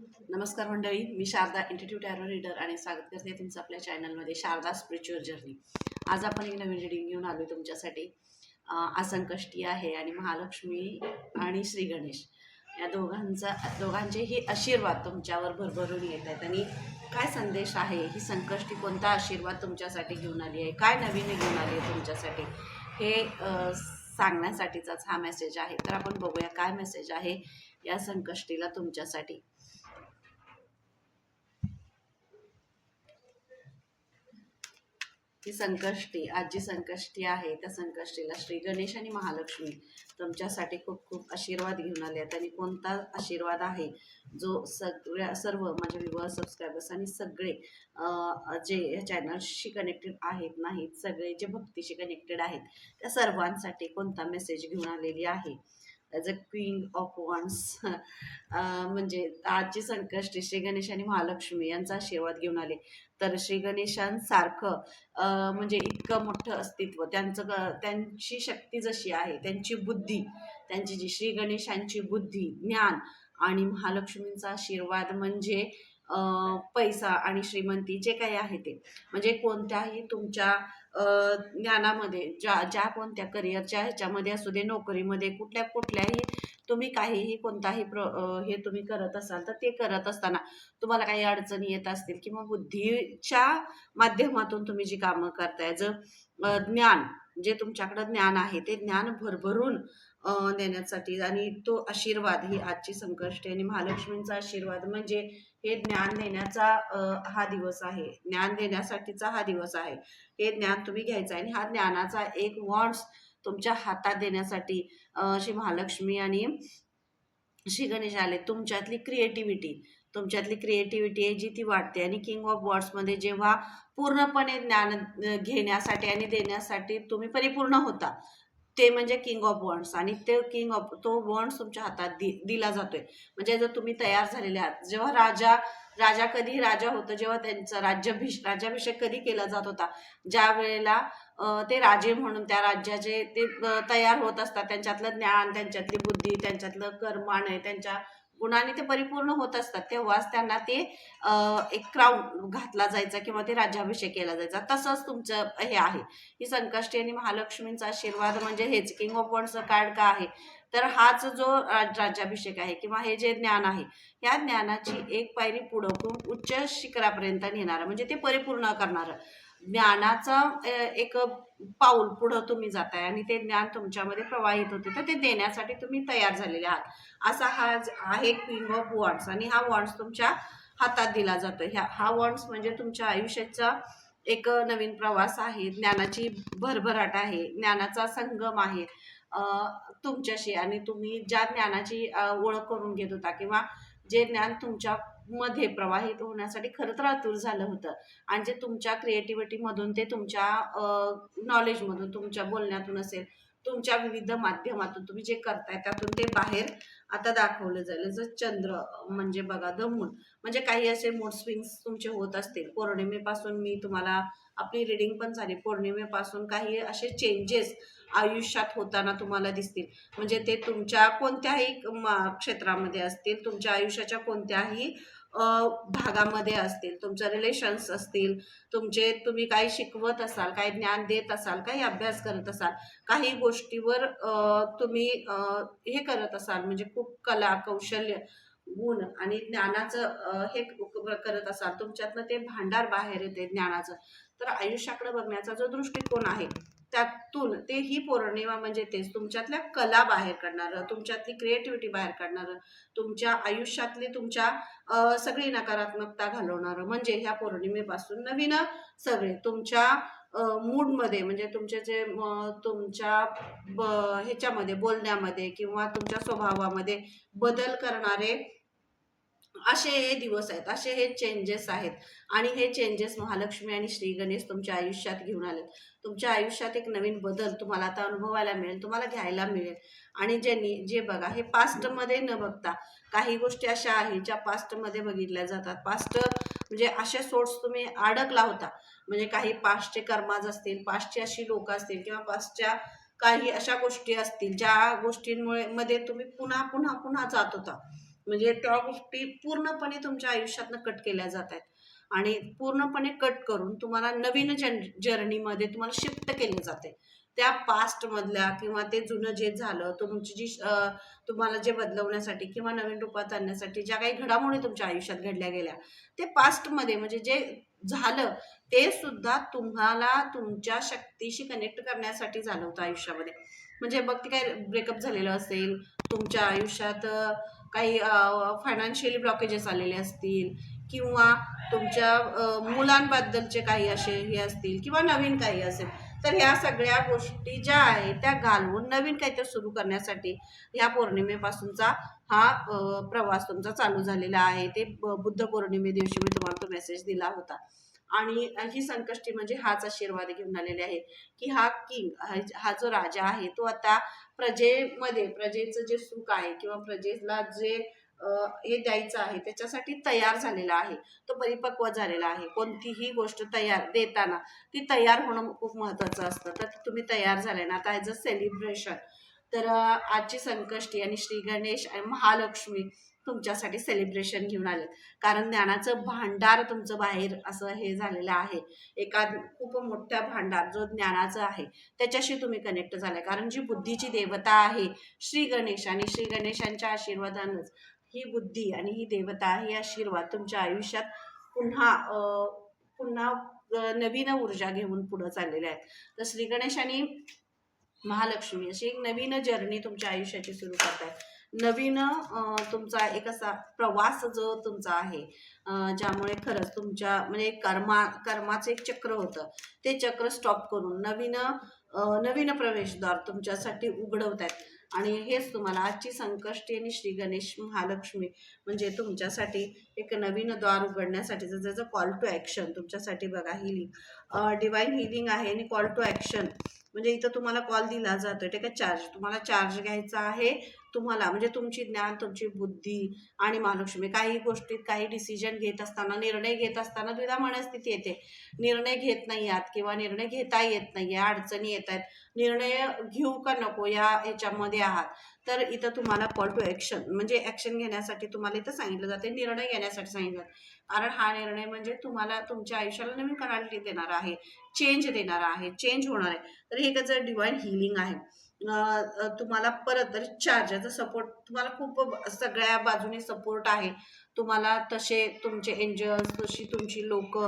नमस्कार मंडळी मी शारदा इंटिट्यूट ॲरो रीडर आणि स्वागत करते तुमचं आपल्या चॅनलमध्ये शारदा स्पिरिच्युअल जर्नी आज आपण एक नवीन रिडिंग घेऊन आलो तुमच्यासाठी. आसंकष्टी आहे आणि महालक्ष्मी आणि श्री गणेश. या दोघांचा दोघांचेही आशीर्वाद तुमच्यावर भरभरून येत आहेत. आणि काय संदेश आहे? ही संकष्टी कोणता आशीर्वाद तुमच्यासाठी घेऊन आली आहे? काय नवीन घेऊन आली आहे तुमच्यासाठी? हे सांगण्यासाठीचाच हा मेसेज आहे. तर आपण बघूया काय मेसेज आहे या संकष्टीला तुमच्यासाठी. ही संकष्टी आज जी संकष्टी आहे त्या संकष्टीला श्री गणेश आणि महालक्ष्मी तुमच्यासाठी खूप खूप आशीर्वाद घेऊन आले आहेत. आणि कोणता आशीर्वाद आहे? जो सगळ्या सर्व माझ्या विवाह सबस्क्रायबर्स आणि सगळे जे चॅनल्सशी चॅनलशी कनेक्टेड आहेत नाहीत सगळे जे भक्तीशी कनेक्टेड आहेत त्या सर्वांसाठी कोणता मेसेज घेऊन आलेली आहे? As a queen of wands म्हणजे आजची संकष्टी श्री गणेश आणि महालक्ष्मी यांचा आशीर्वाद घेऊन आले. तर श्री गणेशांसारखं म्हणजे इतकं मोठं अस्तित्व त्यांचं ग- त्यांची शक्ती जशी आहे त्यांची बुद्धी त्यांची जी श्री गणेशांची बुद्धी ज्ञान आणि महालक्ष्मींचा आशीर्वाद म्हणजे पैसा आणि श्रीमंती जे काही आहे ते. म्हणजे कोणत्याही तुमच्या ज्ञानामध्ये ज्या ज्या कोणत्या करिअरच्या ह्याच्यामध्ये असू दे नोकरीमध्ये कुठल्या कुठल्याही तुम्ही काहीही कोणताही प्र हे तुम्ही करत असाल तर ते करत असताना तुम्हाला काही अडचणी येत असतील किंवा बुद्धीच्या माध्यमातून तुम्ही जी कामं करताय जर ज्ञान जे तुमच्याकडं ज्ञान आहे ते ज्ञान भरभरून देण्यासाठी. आणि तो आशीर्वाद ही आजची संकष्टी आणि महालक्ष्मींचा आशीर्वाद म्हणजे हे ज्ञान देण्याचा हा दिवस आहे. ज्ञान देण्यासाठीचा हा दिवस आहे. हे ज्ञान तुम्ही घ्यायचं आहे. आणि हा ज्ञानाचा एक वॉन्ड्स तुमच्या हातात देण्यासाठी श्री महालक्ष्मी आणि श्री गणेश आले. तुमच्यातली क्रिएटिव्हिटी तुमच्यातली क्रिएटिव्हिटी आहे जी ती वाढते. आणि किंग ऑफ वॉर्ड्समध्ये जेव्हा पूर्णपणे ज्ञान घेण्यासाठी आणि देण्यासाठी तुम्ही परिपूर्ण होता ते म्हणजे किंग ऑफ वॉन्ड्स आणि ते किंग ऑफ तो वॉन्ड्स तुमच्या हातात दि दिला जातोय. म्हणजे जर तुम्ही तयार झालेले आहात जेव्हा राजा राजा कधी राजा होतं जेव्हा त्यांचा राज्याभिष राज्याभिषेक कधी केला जात होता ज्या वेळेला ते राजे म्हणून त्या राज्याचे ते तयार होत असतात. त्यांच्यातलं ज्ञान त्यांच्यातली बुद्धी त्यांच्यातलं कर्माने त्यांच्या गुणाने ते परिपूर्ण होत असतात. तेव्हाच त्यांना ते एक क्राऊन घातला जायचा किंवा ते राज्याभिषेक केला जायचा. तसंच तुमचं हे आहे. ही संकष्टी आणि महालक्ष्मींचा आशीर्वाद म्हणजे हेच. किंग ऑफ वॉन्डचं कार्ड का आहे? तर हाच जो राज- राज्याभिषेक आहे किंवा हे जे ज्ञान आहे या ज्ञानाची एक पायरी पुढं खूप उच्च शिखरापर्यंत नेणारं म्हणजे ते परिपूर्ण करणारं. ज्ञानाचं एक पाऊल पुढं तुम्ही जाताय आणि ते ज्ञान तुमच्यामध्ये प्रवाहित होते. तर ते देण्यासाठी तुम्ही तयार झालेले आहात. असा हा आहे क्वीन ऑफ वॉन्ड्स आणि हा वॉन्ड्स तुमच्या हातात दिला जातो ह्या हा वॉन्ड्स म्हणजे तुमच्या आयुष्याचा एक नवीन प्रवास आहे. ज्ञानाची भरभराट आहे. ज्ञानाचा संगम आहे तुमच्याशी. आणि तुम्ही ज्या ज्ञानाची ओळख करून घेत होता किंवा जे ज्ञान तुमच्या मध्ये प्रवाहित होण्यासाठी खरं तर आतुर झालं होतं. आणि जे तुमच्या क्रिएटिव्हिटीमधून ते तुमच्या नॉलेजमधून तुमच्या बोलण्यातून असेल तुमच्या विविध माध्यमातून तुम्ही जे करताय त्यातून ते बाहेर आता दाखवलं जाईल. जर चंद्र म्हणजे बघा द मून म्हणजे काही असे मूड स्विंग्स तुमचे होत असतील. पौर्णिमेपासून मी तुम्हाला आपली रिडिंग पण झाली. पौर्णिमेपासून काही असे चेंजेस आयुष्यात होताना तुम्हाला दिसतील. म्हणजे ते तुमच्या कोणत्याही क्षेत्रामध्ये असतील तुमच्या आयुष्याच्या कोणत्याही भागामध्ये असतील तुमच्या रिलेशन्स असतील तुमचे तुम्ही काही शिकवत असाल काही ज्ञान देत असाल काही अभ्यास करत असाल काही गोष्टीवर तुम्ही हे करत असाल म्हणजे खूप कला कौशल्य गुण आणि ज्ञानाचं हे करत असाल तुमच्यातनं ते भांडार बाहेर येते ज्ञानाचं. तर आयुष्याकडे बघण्याचा जो दृष्टिकोन आहे त्यातून ते ही पौर्णिमा म्हणजे तेच तुमच्यातल्या कला बाहेर काढणारं तुमच्यातली क्रिएटिव्हिटी बाहेर काढणारं तुमच्या आयुष्यातली तुमच्या सगळी नकारात्मकता घालवणारं म्हणजे ह्या पौर्णिमेपासून नवीन सगळे तुमच्या मूडमध्ये म्हणजे तुमचे जे म, तुमच्या ब ह्याच्यामध्ये बोलण्यामध्ये किंवा तुमच्या स्वभावामध्ये बदल करणारे असे हे दिवस आहेत असे हे चेंजेस आहेत. आणि हे चेंजेस महालक्ष्मी आणि श्री गणेश तुमच्या आयुष्यात घेऊन आलेत. तुमच्या आयुष्यात एक नवीन बदल तुम्हाला आता अनुभवायला मिळेल तुम्हाला घ्यायला मिळेल. आणि ज्यांनी जे बघा हे पास्टमध्ये न बघता काही गोष्टी अशा आहेत ज्या पास्टमध्ये बघितल्या जातात. पास्ट म्हणजे अशा सोर्स तुम्ही अडकला होता. म्हणजे काही पास्टचे कर्माज असतील पास्टची अशी लोक असतील किंवा पास्टच्या काही अशा गोष्टी असतील ज्या गोष्टींमुळे मध्ये तुम्ही पुन्हा पुन्हा पुन्हा जात होता. म्हणजे त्या गोष्टी पूर्णपणे तुमच्या आयुष्यातनं कट केल्या जात आहेत. आणि पूर्णपणे कट करून तुम्हाला नवीन जन जर्नीमध्ये तुम्हाला शिफ्ट केलं जाते. त्या पास्टमधल्या किंवा ते जुनं जे झालं तुमची जी तुम्हाला जे बदलवण्यासाठी किंवा नवीन रूपात आणण्यासाठी ज्या काही घडामोडी तुमच्या आयुष्यात घडल्या गेल्या ते पास्टमध्ये म्हणजे जे झालं ते सुद्धा तुम्हाला तुमच्या शक्तीशी कनेक्ट करण्यासाठी झालं होतं आयुष्यामध्ये. म्हणजे बघ ते काय ब्रेकअप झालेलं असेल तुमच्या आयुष्यात काही फायनान्शियल ब्लॉकेजेस आलेले असतील किंवा तुमच्या मुलांबद्दलचे काही असे हे असतील किंवा नवीन काही असेल तर ह्या सगळ्या गोष्टी ज्या आहेत त्या घालवून नवीन काहीतरी सुरू करण्यासाठी ह्या पौर्णिमेपासूनचा हा प्रवास तुमचा चालू झालेला आहे. ते बुद्ध पौर्णिमे दिवशी मी तुम्हाला तो मेसेज दिला होता. आणि ही संकष्टी म्हणजे हाच आशीर्वाद घेऊन आलेले आहे की हा किंग हा जो राजा आहे तो आता प्रजेमध्ये प्रजेचं जे सुख आहे किंवा प्रजेला जे हे द्यायचं आहे त्याच्यासाठी तयार झालेला आहे. तो परिपक्व झालेला आहे. कोणतीही गोष्ट तयार देताना ती तयार होणं खूप महत्त्वाचं असतं. तर तुम्ही तयार झाले ना आता ॲज अ सेलिब्रेशन तर आजची संकष्टी आणि श्री गणेश आणि महालक्ष्मी तुमच्यासाठी सेलिब्रेशन घेऊन आले कारण ज्ञानाचं भांडार तुमचं बाहेर असं हे झालेलं आहे. एका खूप मोठ्या भांडार जो ज्ञानाचं आहे त्याच्याशी तुम्ही कनेक्ट झालाय. कारण जी बुद्धीची देवता आहे श्री गणेश आणि श्री गणेशांच्या आशीर्वादानंच ही बुद्धी आणि ही देवता ही आशीर्वाद तुमच्या आयुष्यात पुन्हा पुन्हा नवीन ऊर्जा घेऊन पुढं चाललेल्या आहेत. तर श्री गणेश महालक्ष्मी. अशी एक नवीन जर्नी तुमच्या आयुष्याची सुरू करताय. नवीन तुमचा एक असा प्रवास जो तुमचा आहे ज्यामुळे खरंच तुमच्या म्हणजे कर्मा कर्माचं एक चक्र होतं. ते चक्र स्टॉप करून नवीन नवीन प्रवेशद्वार तुमच्यासाठी उघडवत आहेत आणि हेच तुम्हाला आजची संकष्टी आणि श्री गणेश महालक्ष्मी म्हणजे तुमच्यासाठी एक नवीन द्वार उघडण्यासाठीचं त्याचं कॉल टू ॲक्शन तुमच्यासाठी बघा हिलिंग डिवाईन हिलिंग आहे आणि कॉल टू ॲक्शन म्हणजे इथं तुम्हाला कॉल दिला जातोय. ते काय चार्ज तुम्हाला चार्ज घ्यायचा आहे. तुम्हाला म्हणजे तुमची ज्ञान तुमची बुद्धी आणि महालक्ष्मी काही गोष्टीत काही डिसिजन घेत असताना निर्णय घेत असताना द्विधा मनस्थिती येते. निर्णय घेत नाही आहात किंवा निर्णय घेता येत नाही आहे अडचणी येत आहेत. निर्णय घेऊ का नको या ह्याच्यामध्ये आहात. तर इथं तुम्हाला कॉल टू ॲक्शन म्हणजे ॲक्शन घेण्यासाठी तुम्हाला इथं सांगितलं जाते निर्णय घेण्यासाठी सांगितलं कारण हा निर्णय म्हणजे तुम्हाला तुमच्या आयुष्याला नवीन क्वालिटी देणार आहे चेंज देणार आहे चेंज होणार आहे. तर हे त्याचं डिवाईन हिलिंग आहे. तुम्हाला परत चार्जरचा सपोर्ट तुम्हाला खूप सगळ्या बाजूने सपोर्ट आहे. तुम्हाला तसे तुमचे एंजल्स तशी तुमची लोक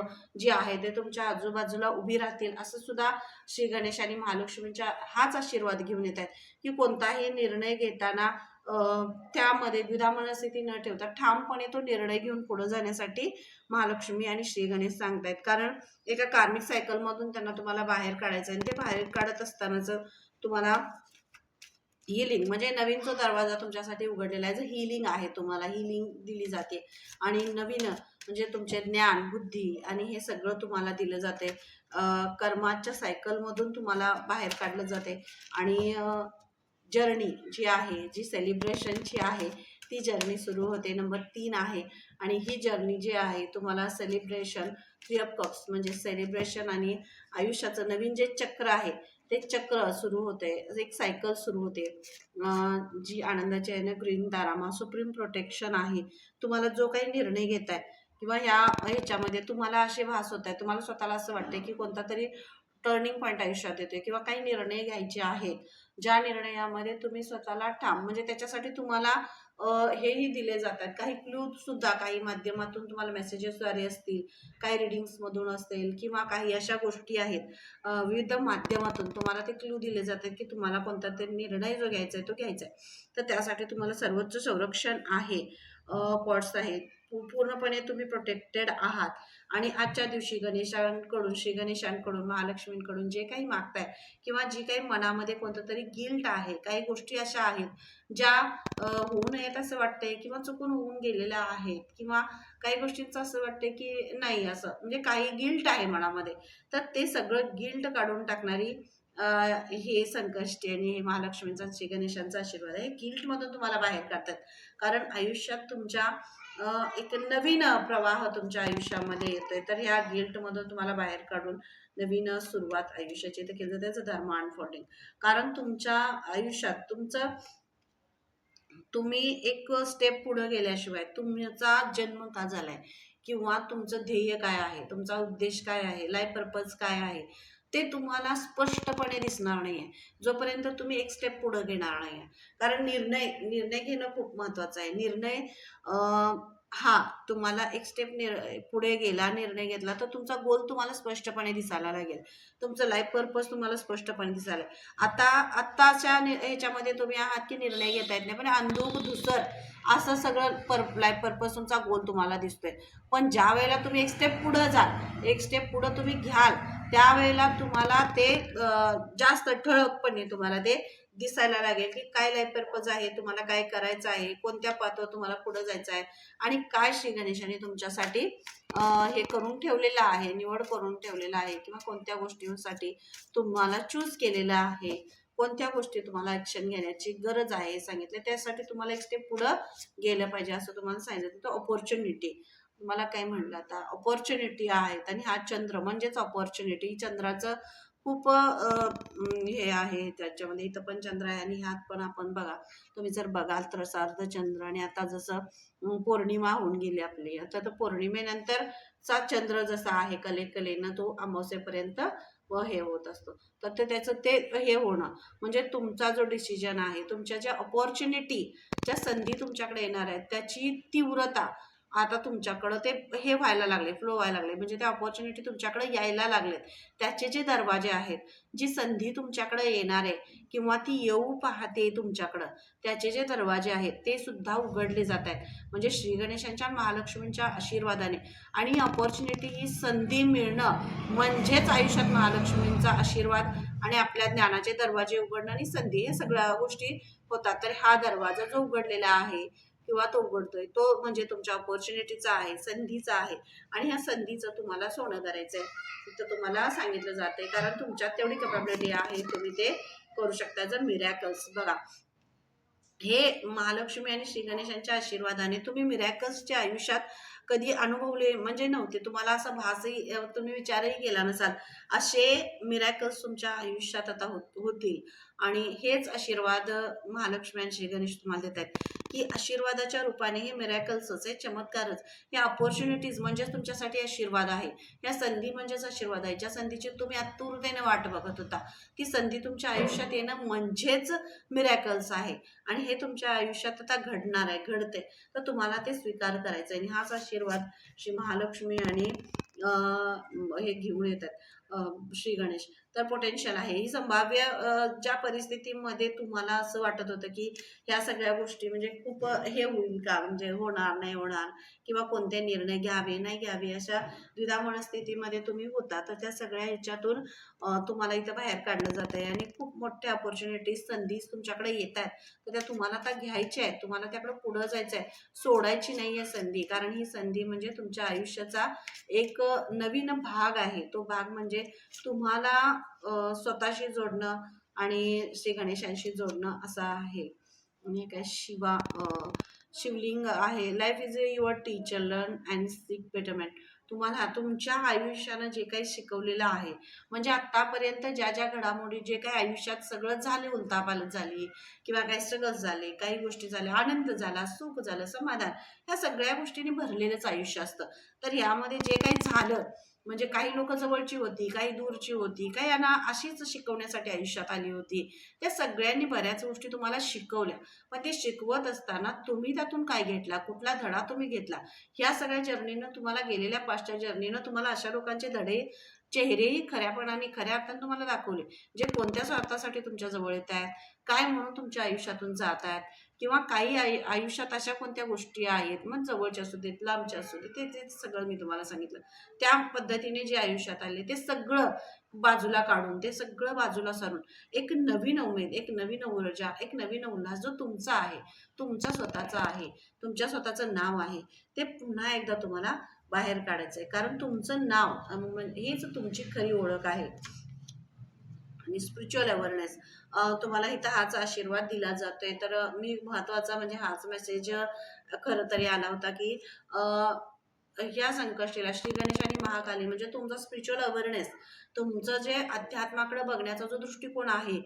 जी आहे ते तुमच्या आजूबाजूला उभी राहतील असं सुद्धा श्री गणेश आणि महालक्ष्मींच्या हाच आशीर्वाद घेऊन येत आहेत. की कोणताही निर्णय घेताना त्यामध्ये द्विधामनस्थिती न ठेवता ठामपणे तो निर्णय घेऊन पुढे जाण्यासाठी महालक्ष्मी आणि श्री गणेश सांगतायत. कारण एका कार्मिक सायकलमधून त्यांना तुम्हाला बाहेर काढायचं आहे आणि ते बाहेर काढत असतानाच तुम्हाला हिलिंग म्हणजे नवीन जो दरवाजा तुमच्यासाठी उघडलेला आहे जो हिलिंग आहे तुम्हाला हिलिंग दिली जाते. आणि नवीन म्हणजे तुमचे ज्ञान बुद्धी आणि हे सगळं तुम्हाला दिलं जाते. कर्माच्या सायकलमधून तुम्हाला बाहेर काढलं जाते. आणि जर्नी जी आहे जी सेलिब्रेशनची आहे ती जर्नी सुरू होते. नंबर तीन आहे. आणि ही जर्नी जी आहे तुम्हाला सेलिब्रेशन थ्री ऑफ कप्स म्हणजे सेलिब्रेशन आणि आयुष्याचं नवीन जे चक्र आहे ते चक्र सुरू होते एक सायकल सुरू होते. जी आनंदाची आहे ना ग्रीन दारामा सुप्रीम प्रोटेक्शन आहे. तुम्हाला जो काही निर्णय घेताय किंवा ह्या ह्याच्यामध्ये तुम्हाला असे भास होत आहे तुम्हाला स्वतःला असं वाटतं की कोणता तरी टर्निंग पॉईंट आयुष्यात येतोय किंवा काही निर्णय घ्यायचे आहेत ज्या निर्णयामध्ये तुम्ही स्वतःला ठाम म्हणजे त्याच्यासाठी तुम्हाला हेही दिले जातात. काही क्लू सुद्धा काही माध्यमातून तुम्हाला मेसेजेसद्वारे असतील काही रिडिंग्समधून असेल किंवा काही अशा गोष्टी आहेत विविध माध्यमातून तुम्हाला ते क्लू दिले जातात की तुम्हाला कोणता तरी निर्णय जो घ्यायचा आहे तो घ्यायचा आहे. तर त्यासाठी तुम्हाला सर्वोच्च संरक्षण आहे. पॉट्स आहेत. पूर्णपणे तुम्ही प्रोटेक्टेड आहात. आणि आजच्या दिवशी गणेशांकडून श्री गणेशांकडून महालक्ष्मींकडून जे काही मागताय किंवा जी काही मनामध्ये कोणतं तरी गिल्ट आहे काही गोष्टी अशा आहेत ज्या होऊ नयेत असं वाटतंय किंवा चुकून होऊन गेलेल्या आहेत किंवा काही गोष्टींचं असं वाटतंय की नाही असं. म्हणजे काही गिल्ट आहे मनामध्ये. तर ते सगळं गिल्ट काढून टाकणारी हे संकष्टी आणि हे महालक्ष्मींचा श्री गणेशांचा आशीर्वाद आहे. गिल्टमधून तुम्हाला बाहेर काढतात. कारण आयुष्यात तुमच्या एक नवीन प्रवाह तुमच्या आयुष्यामध्ये येतोय. तर ह्या गिल्टमधून तुम्हाला बाहेर काढून नवीन सुरुवात आयुष्याची तर केलं त्याचं धर्म अनफोल्डिंग कारण तुमच्या आयुष्यात तुमचं तुम्ही एक स्टेप पुढे गेल्याशिवाय तुमचा जन्म का झालाय? किंवा तुमचं ध्येय काय आहे? तुमचा उद्देश काय आहे? लाईफ पर्पज काय आहे? ते तुम्हाला स्पष्टपणे दिसणार नाही आहे जोपर्यंत तुम्ही एक स्टेप पुढे घेणार नाही आहे कारण निर्णय निर्णय घेणं खूप महत्त्वाचं आहे. निर्णय हा तुम्हाला एक स्टेप निर पुढे गेला निर्णय घेतला तर तुमचा गोल तुम्हाला स्पष्टपणे दिसायला लागेल. तुमचं लाईफ पर्पज तुम्हाला स्पष्टपणे दिसायला आता आत्ताच्या नि- ह्याच्यामध्ये तुम्ही आहात की निर्णय घेता येत नाही पण अंधुक धुसर असं सगळं पर लाईफ पर्पज तुमचा गोल तुम्हाला दिसतोय. पण ज्या वेळेला तुम्ही एक स्टेप पुढं जाल एक स्टेप पुढं तुम्ही घ्याल त्यावेळेला तुम्हाला ते जास्त ठळकपणे तुम्हाला ते दिसायला लागेल की काय लाईफ पर्पज आहे तुम्हाला काय करायचं आहे कोणत्या पातवर तुम्हाला पुढे जायचं आहे आणि काय श्री गणेशाने तुमच्यासाठी हे करून ठेवलेलं आहे निवड करून ठेवलेलं आहे किंवा कोणत्या गोष्टींसाठी तुम्हाला चूज केलेलं आहे कोणत्या गोष्टी तुम्हाला ऍक्शन घेण्याची गरज आहे सांगितलं त्यासाठी तुम्हाला एक स्टेप पुढं गेलं पाहिजे असं तुम्हाला सांगितलं तर ऑपॉर्च्युनिटी तुम्हाला काय म्हणलं आता? ऑपॉर्च्युनिटी आहेत आणि हा चंद्र म्हणजेच ऑपॉर्च्युनिटी चंद्राचं खूप हे आहे त्याच्यामध्ये. इथं पण चंद्र आहे आणि ह्यात पण आपण बघा. तुम्ही जर बघाल तर सार्ध चंद्र आणि आता जसं पौर्णिमा होऊन गेली आपली. आता तर पौर्णिमेनंतर चा चंद्र जसा आहे कले कलेनं तो अमावस्येपर्यंत व हे होत असतो. तर ते त्याचं ते हे होणं. म्हणजे तुमचा जो डिसिजन आहे तुमच्या ज्या ऑपॉर्च्युनिटी ज्या संधी तुमच्याकडे येणार आहेत त्याची तीव्रता आता तुमच्याकडं ते हे व्हायला लागले फ्लो व्हायला लागले. म्हणजे त्या ऑपॉर्च्युनिटी तुमच्याकडे यायला लागलेत. त्याचे जे दरवाजे आहेत जी संधी तुमच्याकडे येणार आहे किंवा ती येऊ पाहते तुमच्याकडं त्याचे जे दरवाजे आहेत ते सुद्धा उघडले जात आहेत. म्हणजे श्री गणेशांच्या महालक्ष्मींच्या आशीर्वादाने. आणि ऑपॉर्च्युनिटी ही संधी मिळणं म्हणजेच आयुष्यात महालक्ष्मींचा आशीर्वाद आणि आपल्या ज्ञानाचे दरवाजे उघडणं आणि संधी हे सगळ्या गोष्टी होतात. तर हा दरवाजा जो उघडलेला आहे किंवा तो उघडतोय. तो म्हणजे तुमच्या ऑपॉर्च्युनिटीचा आहे संधीचा आहे. आणि ह्या संधीचं तुम्हाला सोनं करायचं आहे तिथं तुम्हाला सांगितलं जाते कारण तुमच्यात तेवढी कपॅबिलिटी आहे. तुम्ही ते करू शकता. जर मिरॅकल्स बघा. हे महालक्ष्मी आणि श्री गणेशांच्या आशीर्वादाने तुम्ही मिरॅकल्सच्या आयुष्यात कधी अनुभवले म्हणजे नव्हते. तुम्हाला असा भासही तुम्ही विचारही केला नसाल. असे मिरॅकल्स तुमच्या आयुष्यात आता होत होतील. आणि हेच आशीर्वाद महालक्ष्मी आणि श्री गणेश तुम्हाला देत आहेत की आशीर्वादाच्या रूपाने हे मिरॅकल्सच आहे चमत्कारच हे ऑपॉर्च्युनिटीज म्हणजेच तुमच्यासाठी आशीर्वाद आहे. या संधी म्हणजेच आशीर्वाद आहे. ज्या संधीची तुम्ही आतुरतेने वाट बघत होता ती संधी तुमच्या आयुष्यात येणं म्हणजेच मिरॅकल्स आहे. आणि हे तुमच्या आयुष्यात आता घडणार आहे घडते तर तुम्हाला ते स्वीकार करायचं आहे आणि हाच आशीर्वाद श्री महालक्ष्मी आणि हे घेऊन येतात श्री गणेश तर पोटेन्शियल आहे. ही संभाव्य ज्या परिस्थितीमध्ये तुम्हाला असं वाटत होतं की ह्या सगळ्या गोष्टी म्हणजे खूप हे होईल का? म्हणजे होणार नाही होणार? किंवा कोणते निर्णय घ्यावे नाही घ्यावे? अशा द्विधा मनस्थितीमध्ये तुम्ही होता. तर त्या सगळ्या ह्याच्यातून तुम्हाला इथं बाहेर काढलं जात आहे आणि खूप मोठ्या ऑपॉर्च्युनिटीज संधी तुमच्याकडे येत आहेत. तर त्या तुम्हाला आता घ्यायच्या आहेत. तुम्हाला त्याकडे पुढं जायचं आहे सोडायची नाही आहे संधी. कारण ही संधी म्हणजे तुमच्या आयुष्याचा एक नवीन भाग आहे. तो भाग म्हणजे तुम्हाला स्वतःशी जोडणं आणि श्री गणेशांशी जोडणं असं आहे. आणि काय शिवा शिवलिंग आहे. Life is a your teacher learn and seek betterment तुम्हाला तुमच्या आयुष्यानं जे काही शिकवलेलं आहे म्हणजे आत्तापर्यंत ज्या ज्या घडामोडी जे काही आयुष्यात सगळं झाले उलतापालत झाली किंवा काही स्ट्रगल्स झाले काही गोष्टी झाल्या आनंद झाला सुख झालं समाधान ह्या सगळ्या गोष्टींनी भरलेलंच आयुष्य असतं. तर यामध्ये जे काही झालं म्हणजे काही लोक जवळची होती काही दूरची होती काही यांना अशीच शिकवण्यासाठी आयुष्यात आली होती. त्या सगळ्यांनी बऱ्याच गोष्टी तुम्हाला शिकवल्या. पण ते शिकवत असताना तुम्ही त्यातून काय घेतला? कुठला धडा तुम्ही घेतला? ह्या सगळ्या जर्नीनं तुम्हाला गेलेल्या पाचच्या जर्नीनं तुम्हाला अशा लोकांचे धडे चेहरेही खऱ्यापणाने खऱ्या अर्थाने तुम्हाला दाखवले. जे कोणत्या स्वार्थासाठी तुमच्या जवळ येत आहेत काय म्हणून तुमच्या आयुष्यातून जात आहेत किंवा काही आयु आयुष्यात अशा कोणत्या गोष्टी आहेत मग जवळच्या असू देत लांबच्या असू देत ते ते सगळं मी तुम्हाला सांगितलं. त्या पद्धतीने जे आयुष्यात आले ते सगळं बाजूला काढून ते सगळं बाजूला सारून एक नवीन उमेद एक नवीन ऊर्जा एक नवीन उल्हास जो तुमचा आहे तुमचा स्वतःचा आहे तुमच्या स्वतःचं नाव आहे ते पुन्हा एकदा तुम्हाला बाहेर काढायचं आहे. कारण तुमचं नाव हीच तुमची खरी ओळख आहे. आणि स्पिरिच्युअल अवेअरनेस तुम्हाला इथं हाच आशीर्वाद दिला जातोय. तर मी महत्त्वाचा म्हणजे हाच मेसेज खरं तरी आला होता की या संकष्टीला श्री गणेशाने आणि आली. म्हणजे तुमचा स्पिरिच्युअल अवेअरनेस तुमचं जे अध्यात्माकडे बघण्याचा जो दृष्टिकोन आहे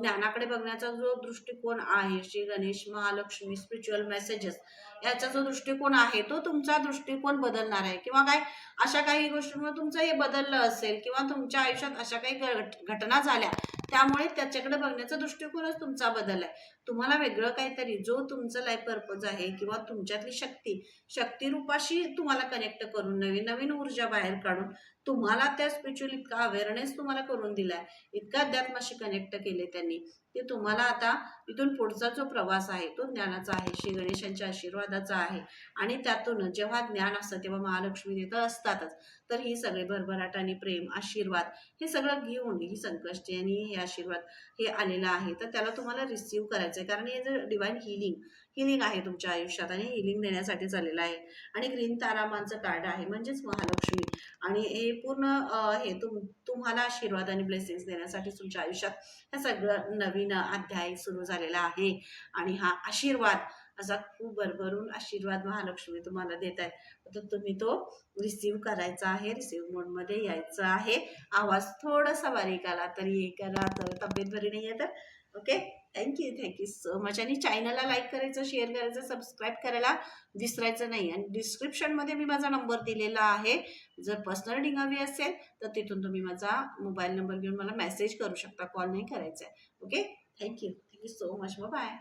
ज्ञानाकडे बघण्याचा जो दृष्टिकोन आहे श्री गणेश महालक्ष्मी स्पिरिच्युअल मेसेजेस याचा जो दृष्टिकोन आहे तो तुमचा दृष्टिकोन बदलणार आहे. किंवा काय अशा काही गोष्टींमुळे तुमचं हे बदललं असेल किंवा तुमच्या आयुष्यात अशा काही घट- घटना झाल्या त्यामुळे त्याच्याकडे बघण्याचा दृष्टिकोनच तुमचा बदल आहे. तुम्हाला वेगळं काहीतरी जो तुमचं लाईफ पर्पज आहे किंवा तुमच्यातली शक्ती शक्तिरूपाशी तुम्हाला कनेक्ट करून नवीन नवीन ऊर्जा बाहेर काढून तुम्हाला त्या स्पिरिच्युअल इतका अवेअरनेस तुम्हाला करून दिलाय. इतका अध्यात्माशी कनेक्ट केले त्यांनी. ते तुम्हाला आता इथून पुढचा जो प्रवास आहे तो ज्ञानाचा आहे श्री गणेशांच्या आशीर्वादाचा आहे. आणि त्यातून जेव्हा ज्ञान असतं तेव्हा महालक्ष्मी तिथं असतातच. तर ही सगळे भरभराट आणि प्रेम आशीर्वाद हे सगळं घेऊन ही संकष्टी आणि हे आशीर्वाद हे आलेलं आहे. तर त्याला तुम्हाला रिसीव्ह करायचं आहे कारण हे जे डिवाईन हिलिंग हिलिंग आहे तुमच्या आयुष्यात आणि हिलिंग देण्यासाठी चाललेलं आहे. आणि ग्रीन तारामांचं कार्ड आहे म्हणजेच महालक्ष्मी. आणि हे पूर्ण हे तुम तुम्हाला आशीर्वाद आणि ब्लेसिंग्स देण्यासाठी तुमच्या आयुष्यात हे सगळं नवीन अध्याय सुरू झालेला आहे. आणि हा आशीर्वाद असा खूप भरभरून आशीर्वाद महालक्ष्मी तुम्हाला देत आहे तर तुम्ही तो रिसीव करायचा आहे रिसीव मोडमध्ये यायचं आहे. आवाज थोडासा बारीक आला तरी हे करा तर तब्येत बरी नाही आहे तर? Okay thank you thank you so much आणि चॅनलला लाईक करायचं शेअर करायचं सबस्क्राईब करायला विसरायचं नाही. आणि डिस्क्रिप्शनमध्ये मी माझा नंबर दिलेला आहे. जर पर्सनल डिंग हवी असेल तर तिथून तुम्ही माझा मोबाईल नंबर घेऊन मला मेसेज करू शकता. कॉल नाही करायचा आहे okay thank you thank you so much bye